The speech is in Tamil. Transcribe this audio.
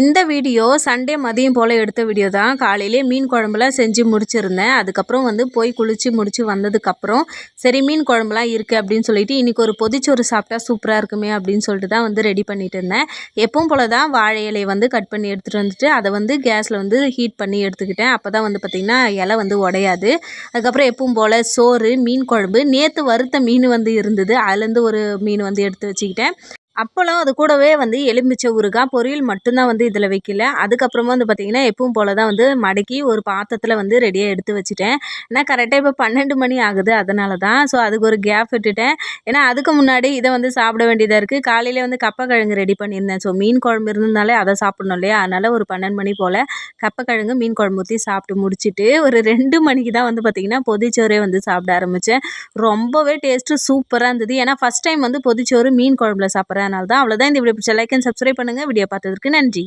இந்த வீடியோ சண்டே மதியம் போல் எடுத்த வீடியோ தான். காலையிலே மீன் குழம்புலாம் செஞ்சு முடிச்சிருந்தேன். அதுக்கப்புறம் வந்து போய் குளித்து முடித்து வந்ததுக்கப்புறம் சரி மீன் குழம்புலாம் இருக்குது அப்படின்னு சொல்லிட்டு இன்றைக்கி ஒரு பொதிச்சோறு சாப்பிட்டா சூப்பராக இருக்குமே அப்படின்னு சொல்லிட்டு தான் வந்து ரெடி பண்ணிட்டு இருந்தேன். எப்பவும் போல் தான் வாழை இலையை வந்து கட் பண்ணி எடுத்துகிட்டு வந்துட்டு அதை வந்து கேஸில் வந்து ஹீட் பண்ணி எடுத்துக்கிட்டேன். அப்போ தான் வந்து பார்த்திங்கன்னா இலை வந்து உடையாது. அதுக்கப்புறம் எப்பவும் போல் சோறு மீன் குழம்பு. நேற்று வறுத்த மீன் வந்து இருந்தது. அதுலேருந்து ஒரு மீன் வந்து எடுத்து வச்சுக்கிட்டேன். அப்பளம் அது கூடவே வந்து எலுமிச்சை ஊறுகாய் பொரியல் மட்டும்தான் வந்து இதில் வைக்கல. அதுக்கப்புறமா வந்து பார்த்திங்கன்னா எப்பவும் போல் தான் வந்து மடக்கி ஒரு பாத்திரத்தில் வந்து ரெடியாக எடுத்து வச்சுட்டேன். ஏன்னா கரெக்டாக இப்போ பன்னெண்டு மணி ஆகுது அதனால தான் ஸோ அதுக்கு ஒரு கேப் விட்டுட்டேன். ஏன்னா அதுக்கு முன்னாடி இதை வந்து சாப்பிட வேண்டியதாக இருக்குது காலையில் வந்து கப்பக்கிழங்கு ரெடி பண்ணியிருந்தேன். ஸோ மீன் குழம்பு இருந்ததுனாலே அதை சாப்பிட்ணும் இல்லையா? அதனால் ஒரு பன்னெண்டு மணி போல் கப்பக்கிழங்கு மீன் குழம்பு ஊற்றி சாப்பிட்டு முடிச்சுட்டு ஒரு ரெண்டு மணிக்கு தான் வந்து பார்த்திங்கன்னா பொதிச்சோறே வந்து சாப்பிட ஆரம்பித்தேன் ரொம்பவே டேஸ்ட்டு சூப்பராக இருந்தது. ஏன்னா ஃபஸ்ட் டைம் வந்து பொதிச்சோறு மீன் குழம்புல சாப்பிட்றேன் அதனால தான் அவ்வளோதான் இந்த வீடியோ பிடிச்ச லைக் அண்ட் சப்ஸ்கிரைப் பண்ணுங்கள் வீடியோ பார்த்ததுக்கு நன்றி.